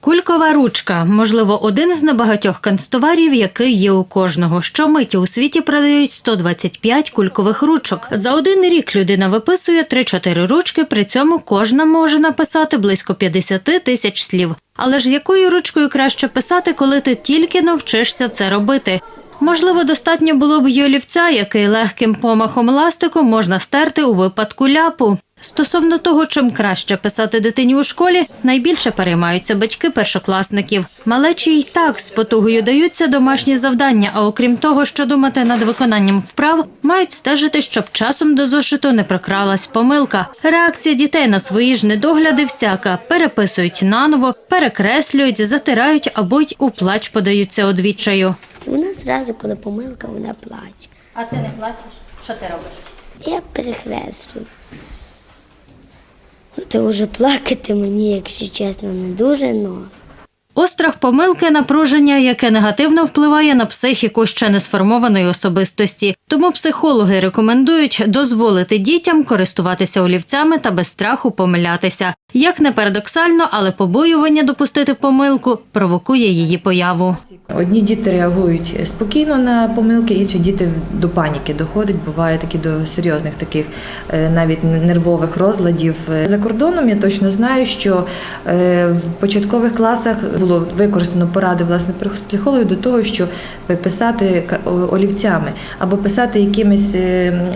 Кулькова ручка можливо один з небагатьох канцтоварів, який є у кожного. Щомиті у світі продають 125 кулькових ручок. За один рік людина виписує 3-4 ручки. При цьому кожна може написати близько 50 тисяч слів. Але ж якою ручкою краще писати, коли ти тільки навчишся це робити? Можливо, достатньо було б й олівця, який легким помахом ластику можна стерти у випадку ляпу. Стосовно того, чим краще писати дитині у школі, найбільше переймаються батьки першокласників. Малечі й так з потугою даються домашні завдання. А окрім того, що думати над виконанням вправ, мають стежити, щоб часом до зошиту не прикралась помилка. Реакція дітей на свої ж недогляди всяка: переписують наново, перекреслюють, затирають або й у плач подаються одвічаю. Вона зразу, коли помилка, вона плаче. А ти не плачеш? Що ти робиш? Я перехреслюю. Ну, то вже плакати мені, якщо чесно, не дуже, но. Острах помилки напруження, яке негативно впливає на психіку ще не сформованої особистості. Тому психологи рекомендують дозволити дітям користуватися олівцями та без страху помилятися. Як не парадоксально, але побоювання допустити помилку провокує її появу. Одні діти реагують спокійно на помилки, інші діти до паніки доходять. Буває такі до серйозних таких е, навіть нервових розладів. Е, За кордоном я точно знаю, що е, в початкових класах було використано поради власне психологів до того, що писати ка- олівцями або писати якимись е,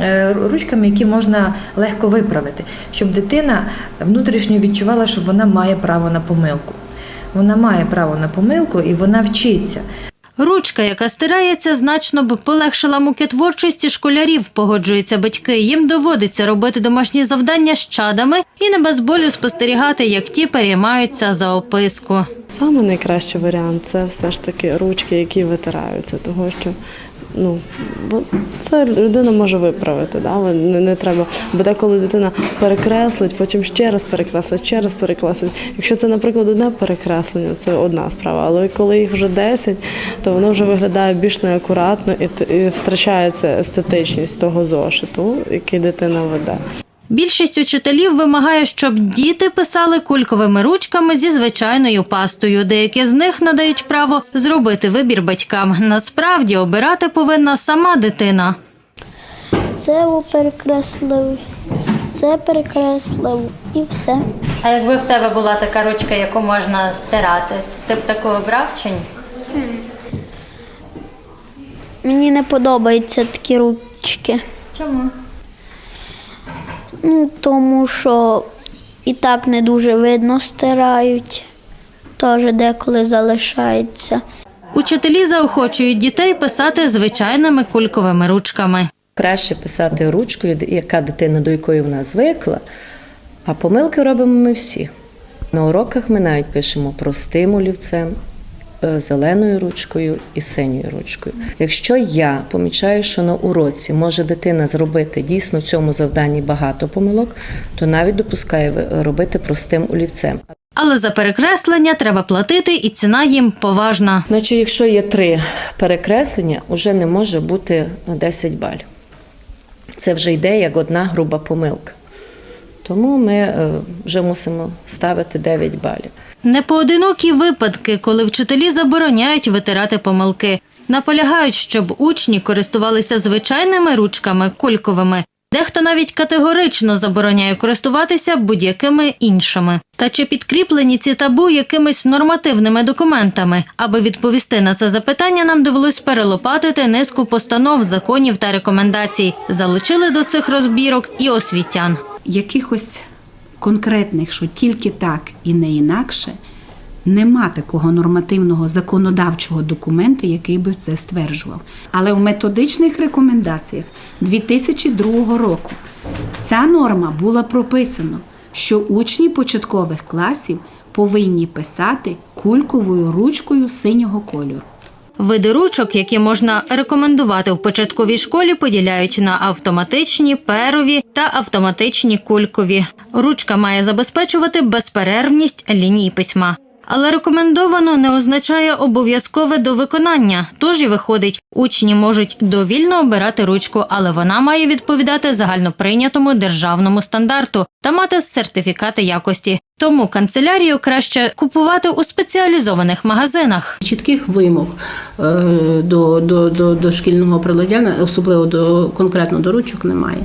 е, ручками, які можна легко виправити, щоб дитина внутрішньо відчувала, що вона має право на помилку. Вона має право на помилку і вона вчиться. Ручка, яка стирається, значно б полегшила муки творчості школярів, погоджуються батьки. Їм доводиться робити домашні завдання з чадами і не без болю спостерігати, як ті переймаються за описку. Саме найкращий варіант це все ж таки ручки, які витираються, того що ну це людина може виправити, да? не, не треба. Бо деколи дитина перекреслить, потім ще раз перекреслить, ще раз перекреслить. Якщо це, наприклад, одне перекреслення, це одна справа. Але коли їх вже 10, то воно вже виглядає більш неакуратно і, і втрачається естетичність того зошиту, який дитина веде. Більшість учителів вимагає, щоб діти писали кульковими ручками зі звичайною пастою. Деякі з них надають право зробити вибір батькам. Насправді обирати повинна сама дитина. Це перекреслив, це перекреслив і все. А якби в тебе була така ручка, яку можна стирати, ти б таку обрав чи ні? Мені не подобаються такі ручки. Чому? Ну, тому що і так не дуже видно стирають. Теж деколи залишається. Учителі заохочують дітей писати звичайними кульковими ручками. Краще писати ручкою, яка дитина до якої вона звикла, а помилки робимо ми всі. На уроках ми навіть пишемо простим олівцем, зеленою ручкою і синьою ручкою. Якщо я помічаю, що на уроці може дитина зробити дійсно в цьому завданні багато помилок, то навіть допускаю ви- робити простим олівцем. Але за перекреслення треба платити, і ціна їм поважна. Значить, якщо є три перекреслення, вже не може бути 10 балів. Це вже йде як одна груба помилка. Тому ми е, вже мусимо ставити 9 балів. Непоодинокі випадки, коли вчителі забороняють витирати помилки. Наполягають, щоб учні користувалися звичайними ручками кульковими. Дехто навіть категорично забороняє користуватися будь-якими іншими. Та чи підкріплені ці табу якимись нормативними документами? Аби відповісти на це запитання, нам довелось перелопатити низку постанов, законів та рекомендацій. Залучили до цих розбірок і освітян. Якихось конкретних, що тільки так і не інакше, нема такого нормативного законодавчого документа, який би це стверджував. Але в методичних рекомендаціях 2002 року ця норма була прописана, що учні початкових класів повинні писати кульковою ручкою синього кольору. Види ручок, які можна рекомендувати в початковій школі, поділяють на автоматичні, перові та автоматичні кулькові. Ручка має забезпечувати безперервність ліній письма. Але рекомендовано не означає обов'язкове до виконання. Тож і виходить, учні можуть довільно обирати ручку, але вона має відповідати загальноприйнятому державному стандарту та мати сертифікати якості. Тому канцелярію краще купувати у спеціалізованих магазинах. Чітких вимог е, до, до, до, до шкільного приладдя, особливо до конкретно до ручок, немає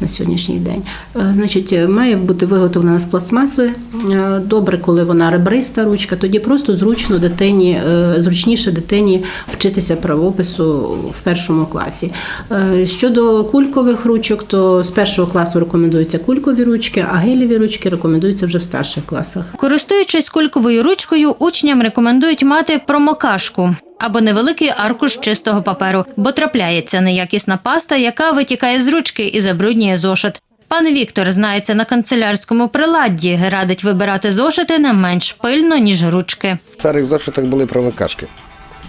на сьогоднішній день. Е, Значить, має бути виготовлена з пластмаси. Е, Добре, коли вона ребриста ручка, тоді просто зручно дитині, зручніше дитині вчитися правопису в першому класі. Е, Щодо кулькових ручок, то з першого класу рекомендуються кулькові ручки, а гелєві ручки рекомендуються вже в старших класах. Користуючись кульковою ручкою, учням рекомендують мати промокашку або невеликий аркуш чистого паперу, бо трапляється неякісна паста, яка витікає з ручки і забруднює зошит. Пан Віктор знається на канцелярському приладді, радить вибирати зошити не менш пильно, ніж ручки. В старих зошитах були промикашки.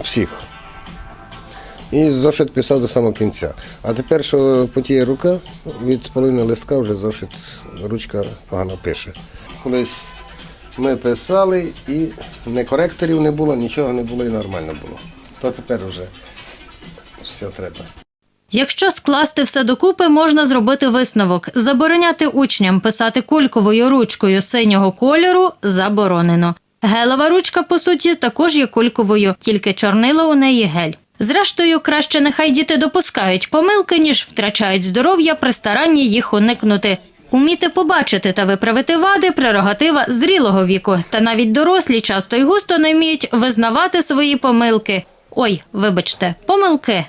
Всіх. І зошит писав до самого кінця. А тепер, що потіє рука, від половини листка вже зошит, ручка погано пише. Колись ми писали і не коректорів не було, нічого не було і нормально було. То тепер вже все треба. Якщо скласти все докупи, можна зробити висновок. Забороняти учням писати кульковою ручкою синього кольору заборонено. Гелева ручка, по суті, також є кульковою, тільки чорнило у неї гель. Зрештою, краще нехай діти допускають помилки, ніж втрачають здоров'я при старанні їх уникнути. Уміти побачити та виправити вади прерогатива зрілого віку, та навіть дорослі часто й густо не вміють визнавати свої помилки. Ой, вибачте, помилки.